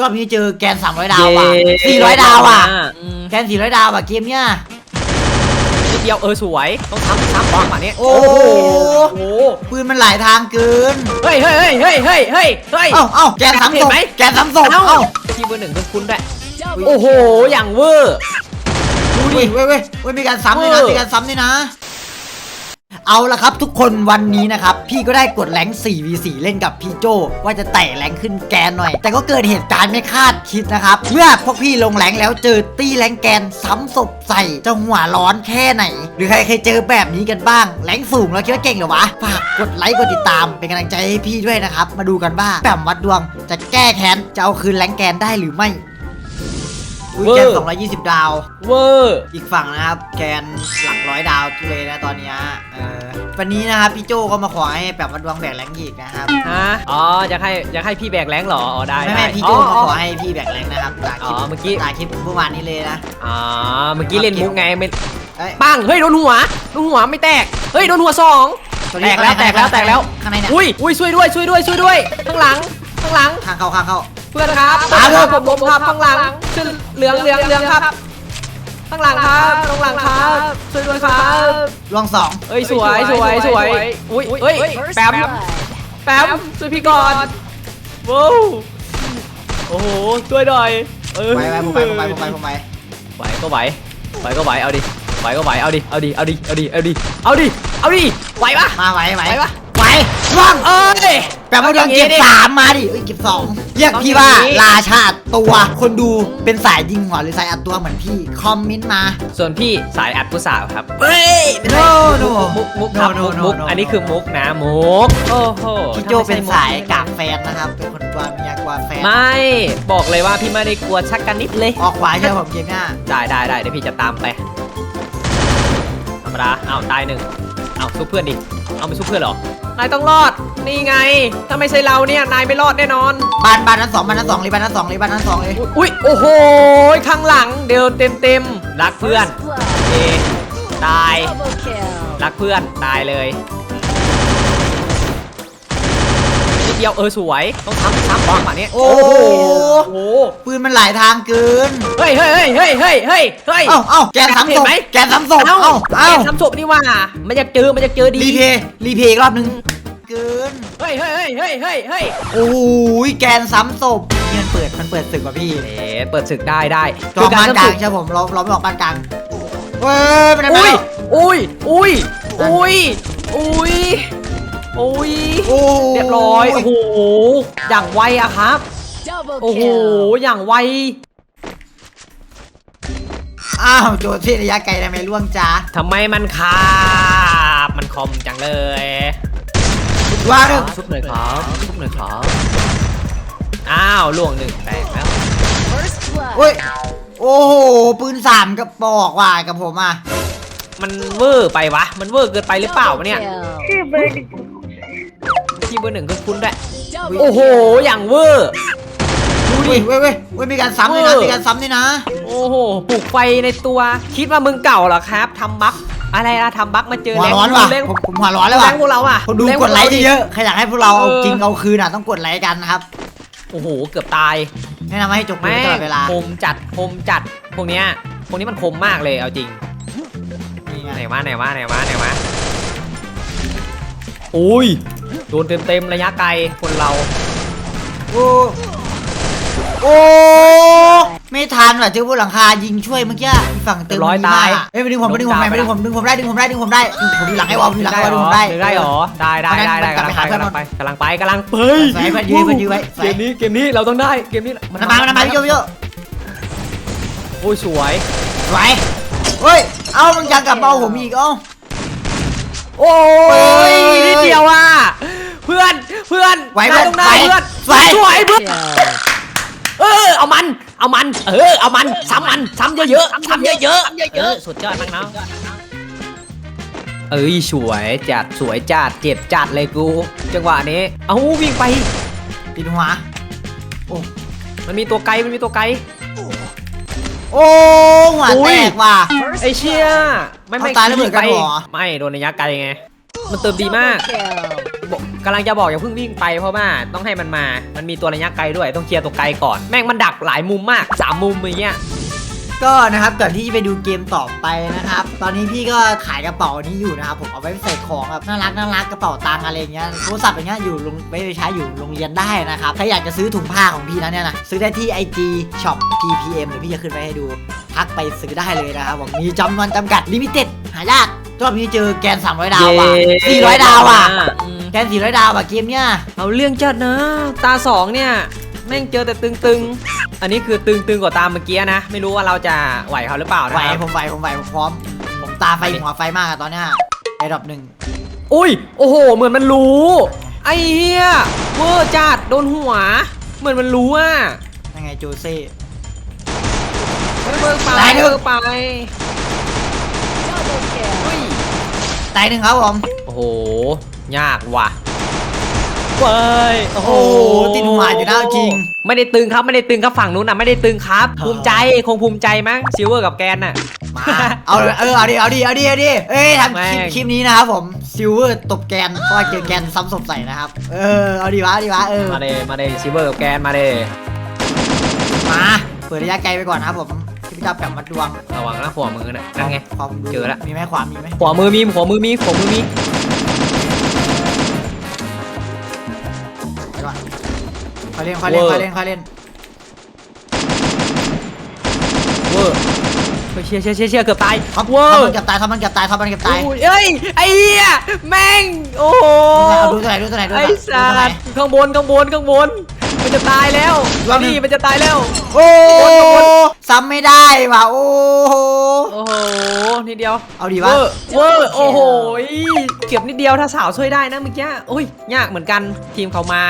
รอบนี้เจอแกน300ดาวอะ400ดาวอะแกน400ดาวอะเกมเนี้ยนิดเดียวเออสวยต้องซ้ำซ้ำบ้างแบบนี้โอ้โอ้โหโหปืนมันหลายทางเกินเฮ้ยเฮ้ยเฮ้ยเฮ้ยเฮ้ยเฮ้ยเฮ้ยเอ้าเอ้าแกนสามเห็ศนพไหมแกนสามศพเอ้าเอ้าทีเบอร์หนึ่งคุ้นๆด้วยอุ๊ยโอ้โหอย่างเวอร์ดูดิเว้ยเว้ยเว้ยมีการซ้ำด้วยนะเออมีการซ้ำด้วยนะ เอาละครับทุกคนวันนี้นะครับ พี่ก็ได้กดแรง 4v4 เล่นกับพี่โจว่าจะไต่แรงขึ้นแกนหน่อย แต่ก็เกิดเหตุการณ์ไม่คาดคิดนะครับ เมื่อพวกพี่ลงแรงแล้วเจอตี้แรงแกนซ้ำศพใส่จะหัวร้อนแค่ไหน หรือใครเคยเจอแบบนี้กันบ้าง แรงสูงแล้วคิดว่าเก่งเหรอวะฝากกดไลค์กดติดตามเป็นกำลังใจให้พี่ด้วยนะครับมาดูกันว่าแปมวัดดวงจะแก้แค้นจะเอาคืนแรงแกนได้หรือไม่ อุ้ยแกนเวอร์220 ดาว เวอร์ อีกฝั่งนะครับ แกนหลักร้อยดาวเลยนะตอนเนี้ยเออวันนี้นะครับพี่โจก็มาขอให้แบบมาดวงแบกแรงอีกนะครับฮะ อ๋อ อยากให้อยากให้พี่แบกแรงเหรอ อ๋อ ได้ไม่ได้ไม่พี่โจอ๋อมาอ๋อ ขอให้พี่แบกแรงนะครับจากคลิปอ๋อเมื่อกี้ จากคลิปเมื่อวานนี้เลยนะอ๋อ เมื่อกี้เล่นมุกไงไม่เอ้ยปัง เฮ้ย โดนหัว โดนหัวไม่แตก เฮ้ย โดนหัวสองตัวแตนี้กแล้ว แตกแล้ว แตกแล้ว ข้างในเนี่ยอุ้ย อุ้ย ช่วยด้วย ช่วยด้วย ช่วยด้วย ข้างหลัง ข้างหลัง ข้างเข้าข้างเข้า เพื่อนครับตามครับผมผมครับข้างหลังขึ้นเหลืองเหลืองเหลืองครับ ข้างหลังครับข้างหลังครับช่วยด้วยครับลวงสองเอ้ยสวยสวยสวยอุ้ยเอ้ยแป๊บแป๊บช่วยพี่ก่อนว้าวโอ้โหช่วยหน่อยเออไปไปผมไปผมไปผมไปผมไปไหวก็ไหวไหวก็ไหวเอาดิไหวก็ไหวเอาดิเอาดิเอาดิเอาดิเอาดิเอาดิเอาดิไหวปะมาไหวไหวไหวปะไหวล่วงเอ้ย แบบมาดวงเก็บสามมาดิเอ้ยเก็บสองเรียกพี่ว่าราชาอัดตัวคนดูเป็นสายยิงหัวหรือสายอัดตัวเหมือนพี่คอมเมนต์มา ส่วนพี่สายอัดผู้สาวครับ เฮ้ยโนโนมุกมุกครับโนมุกโนมุกโนอันนี้คือมุกนะมุกโอ้โหพี่โจเป็นสายกากแฟนนะครับเป็นคนกลัวเมียกลัวแฟนไม่บอกเลยว่าพี่ไม่ได้กลัวชักกันนิดเลยออกขวาใช่ไหมผมเกมหน้าได้ได้ได้เดี๋ยวพี่จะตามไปธรรมดาอ้าวตายหนึ่งอ้าวสู้เพื่อนดิเอาไม่สู้เพื่อนเหรอ นายต้องรอด นี่ไง ถ้าไม่ใช่เราเนี่ย นายไม่รอดแน่นอนบ้านบ้านนั้นสองบ้านนั้นสองเลยบ้านนั้นสองเลยบ้านนั้นสองเลยอุ๊ยอุ้ยโอ้โห ข้างหลัง เดินเต็มเต็มๆรักเพื่อนเอตาย Double kill. รักเพื่อน ตายเลย เดียวเออสวยต้องซ้ำซ้ำบ้างแบบนี้โอ้โหโอ้โหปืนมันหลายทางเกินเฮ้ยเฮ้ยเฮ้ยเฮ้ยเฮ้ยเฮ้ยเฮ้ยเอ้าเอ้าแกนสามเห็ศนพไหมแกนสามศพเอ้าเอ้าเอ้าแกทำศพนี่ว่ามันอยากเจอมันอยากเจอดีรีเพย์รีเพย์อีกรอบนึงเกินเฮ้ยเฮ้ยเฮ้ยเฮ้ยเฮ้ยเฮ้ยโอ้ยแกนซ้ำศพนี่มันเปิดมันเปิดศึกว่ะพี่เอ๊ะเปิดศึกได้ได้จอมบ้านกลางคือใช่ผมเราเราไม่ออกบ้านกลางเว้ยมันรได้อุ้ยแล้วอุ้ยอุ้ยอุ้ยอุ้ย อุ้ยโอ้เรียบร้อยโอ้โหอย่างไวอะครับ Double โอ้โห kill. อย่างไวอ้าวโจทย์ที่ระยะไกลทำไมล่วงจ้าทำไมมันคาบมันคมจังเลยว่าเรื่องชุบหน่อยครับชุบหน่อยครับอ้าวล่วงหนึ่งแตกแล้ว First blood. โอ้ยโอ้โหปืนสามกระบอกว่ะกับผมอะมันเวอร์ไปวะ มันเวอร์เกินไปหรือเปล่าวะเนี่ย Double ที่เบอร์หนึ่งก็คุ้ นด้วย Double โอ้โห อย่างเวอร์ ดูดิเว้ยเว้ยเว้ยมีการซ้ำด้วยนะ เออ มีการซ้ำด้วยนะ โอ้โหปลูกไฟในตัว คิดว่ามึงเก่าเหรอครับทำบั๊กอะไรนะทำบั๊กมาเจอหัวแรงร้อนว่ะ แรงผมผมหัวร้อนเลยว่ะแรงพวกเราอะคนดูแรงพกวดไลค์ราเยอะๆใครอยากให้พวกเราเอาเออจริงเอาคืนอะต้องกดไลค์กันนะครับ โอ้โห เกือบตาย แนะนำให้จบมือแม่ตลอดเวลาคมจัดคมจัด พวกเนี้ย พวกนี้มันคมมากเลย เอาจริง นี่ไงไหนวะไหนวะไหนวะไหนวะอุ้ย โดนเต็มเต็มๆระยะไกลคนเรา โอ้โอ้ไม่ทันว่ะเจอพวกหลังคายิงช่วยเมื่อกี้อีกฝั่งเติมร้อยดีมากตายอะเอ้ยไม่ดึงผมไม่ดึงผมไม่ดึงผมดึงผมได้ดึงผมได้ดึงผมได้ผมดึงหลังให้วอลดึงหลังให้วอลดึงผมได้ดึงได้เหรอได้ได้ได้ได้มันกำกลัลับงไปไปหากำลังเพื่อนไปกำลังไปกำลังเฮ้ยใส่มันยืนมันยืนไว้ใส่เกมนี้เกมนี้เราต้องได้เกมนี้มันมามันมาพี่โยพี่โยโอ้ยสวยไหวเฮ้ยเอ้ามึงยังกลับมาเอาผมอีกเอ้าโอ้ยเฮ้ยนิดเดียวอะ เพื่อนเพื่อนไหวนายต้องได้ไหวเพื่อนไหว สวยเพื่อน kill. เออเอามันเอามัน เออเอามันซ้ำมันซ้ำเยอะๆซ้ำเยอะๆเออสุดยอดมากเนาะเอ้ยสวยจัดสวยจัดเจ็บจัดเลยกู จังหวะนี้ เอาวิ่งไปติดหัวมันมีตัวไกลมันมีตัวไกล โอ้หัวอุ้แตยกว่ะ ไอเชี่ยไม่ไม่เอาตายแล้วเหมือนกันเหรอ ไม่โดนระยะไกลไง มันเติมดีมาก Double kill. บอกไกกำลังจะบอกอย่าเพิ่งวิ่งไปเพราะว่าต้องให้มันมา มันมีตัวระยะไกลด้วยต้องเคลียร์ตัวไกลก่อน แม่งมันดักหลายมุมมากสามมุมอย่างเงี้ยก็นะครับก่อนที่จะไปดูเกมต่อไปนะครับ ตอนนี้พี่ก็ขายกระเป๋านี้อยู่นะครับผมเอาไว้ใส่ของแบบน่ารักน่ารักกระเป๋าตังค์อะไรเงี้ยโทรศัพท์อย่างเงี้ยอยู่ลงไว้ใช้อยู่โรงเรียนได้นะครับใครอยากจะซื้อถุงผ้าของพี่นะเนี่ยนะซื้อได้ที่ IG Shop PPM เดี๋ยวพี่จะขึ้นไว้ให้ดูทักไปซื้อได้เลยนะครับผมมีจำนวนจำกัดลิมิเต็ดหายากรอบนี้เจอแกน 300 ดาวอะเย้400 ดาวอะ อืมแกน400ดาวอะเกมเนี้ยเอาเรื่องจัดนะ ตาสองเนี่ยแม่งเจอแต่ตึงๆ อันนี้คือตึงๆกว่าตาเมื่อกี้นะ ไม่รู้ว่าเราจะไหวเขาหรือเปล่านะไหวครับผมไหวผมไหวผมพร้อม ผมตาไฟหัวไฟมากอะตอนเนี้ยไอ้ดอกหนึ่งอุ้ย โอ้โห เหมือนมันรู้ ไอ้เหี้ยเวอร์จัดโดนหัว เหมือนมันรู้อะยังไงโจเซ่เบิกไปตายหนึ่งเบิกไป Double kill. อุ้ยตายหนึ่งครับผม โอ้โห ยากว่ะเว้ยโอ้โหติดหัวอยู่นะเอาจริง ไม่ได้ตึงครับไม่ได้ตึงครับฝั่งนู้นน่ะไม่ได้ตึงครับ ภูมิใจคงภูมิใจมั้งซิลเวอร์กับแกนน่ะ มาเอาเลยเออเอาดิเอาดิเอาดิเอาดิเอ้ยทำคลิปแม่ง คลิปนี้นะครับผมซิลเวอร์ตบแกนเพราะว่าเจอแกนซ้ำศพใส่นะครับเออเอาดิวะเอาดิวะเออมาเลยมาเลยซิลเวอร์กับแกนมาเลยมาเปิดระยะไกลไปก่อนนะครับผมที่พี่เจ้าแปมมัดดวงระวังนะหัวมือน่ะนั่นไงความดูเจอละ มีไหมขวามีไหมหัวมือมีหัวมือมีหัวมือมี เล่นค่อยเล่นค่อยเล่นค่อยเล่นเวอร์เฮ้ยเชียร์เชียร์เชียร์เชียร์เกือบตายท็อปเวอท็อปร์มันเกือบตายท็อปมันเกือบตายท็อปมันเกือบตายโอ้ยเอ้ยไอ้เหี้ยแม่งโอ้โหเอาดูตัวไหนดูตัวไหนดูตัวไอ้ไหนดูสัตัวไหนตว์ข้างบนข้างบนข้างบน มันจะตายแล้วรอบหนึ่งนี่มันจะตายแล้ว โอ้ซ้ำไม่ได้ว่ะโอ้โหโอ้โหนิดเดียวเอาดีเววะอร์เวอร์โอ้โหเก็บนิดเดียวถ้าสาวช่วยได้นะเมื่อกี้โอ้ยยากเหมือนกันทีมเขามา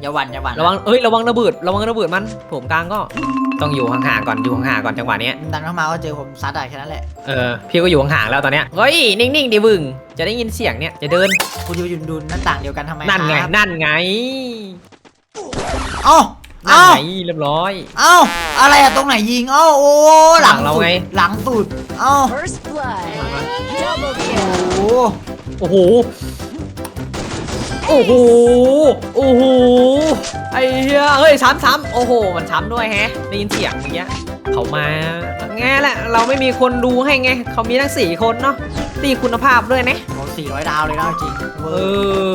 อย่าหวั่นอย่าหวั่นระวังเอ้ยระวังระเบิดระวังระเบิดมันผมกลางก็ต้องอยู่ห่างๆก่อนอยู่ห่างๆก่อนจังหวะเนี้ยดันเข้ามาก็เจอผมซัดได้แค่นั้นแหละเออพี่ก็อยู่ห่างๆแล้วตอนเนี้ยเฮ้ยนิ่งๆดิบึงจะได้ยินเสียงเนี่ยจะเดินคุณจะไปยืนดูหน้าต่างเดียวกันทำไมนั่นไงครับนั่นไงเอ้านั่นเอ้าไงเรียบร้อย เอ้าอะไรอะตรงไหนยิงเอ้าโอ้หลังหลังเราสุดไงหลังสุดเอ้า First blood. Double โอ้ kill. โห โอ้โหโอ้โห โอ้โห ไอ้เหี้ยเฮ้ยซ้ำซ้ำโอ้โห มันซ้ำด้วยแฮะ ได้ยินเสียงเมื่อกี้เขามาแง่แหละ เราไม่มีคนดูให้ไง เขามีทั้งสี่คนเนาะตีคุณภาพด้วยนะ โอ้สี่ร้อยดาวเลยนะจริงเวเออ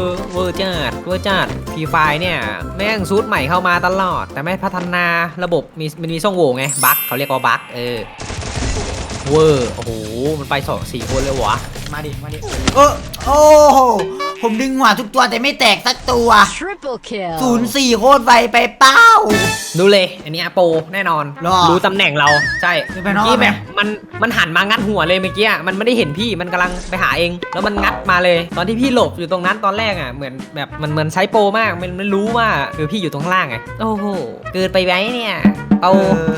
ร์อ เวอร์จัดเวอร์จัดพีไฟเนี่ย แม่งซูดใหม่เข้ามาตลอด แต่ไม่พัฒนาระบบมีมันมีช่องโหว่ไง บั๊กเขาเรียกว่าบั๊กเออ เวอร์ โอ้โห มันไปสองสี่คนเลยวะ มาดิ มาดิ เออโอ้โห ผมดึงหัวทุกตัวแต่ไม่แตกสักตัว Triple kill. ศูนย์สี่โคตรไวไปเป้า ดูเลย อันนี้อาโปแน่นอนหรอรู้ตำแหน่งเราใช่คือไปเมื่นอกอกี้ไหม แบบมันมันหันมางัดหัวเลยเมื่อกี้อะมันไม่ได้เห็นพี่มันกำลังไปหาเอง แล้วมันงัดมาเลย ตอนที่พี่หลบอยู่ตรงนั้นตอนแรกอะเหมือนแบบมันเหมือนใช้โปรมากมันมันรู้ว่าคือพี่อยู่ตรงล่างไงโอ้โหเกินไปไหมเนี่ยเอา เออ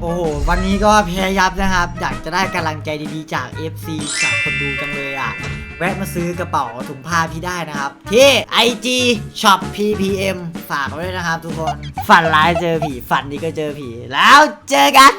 โอ้โห วันนี้ก็พยายามนะครับ อยากจะได้กำลังใจดีๆจาก FC จากคนดูจังเลยอะ แวะมาซื้อกระเป๋าถุงผ้าพี่ได้นะครับ ที่ IG Shop PPM ฝากไว้ด้วยนะครับทุกคน ฝันร้ายเจอผี ฝันดีก็เจอผี แล้วเจอกัน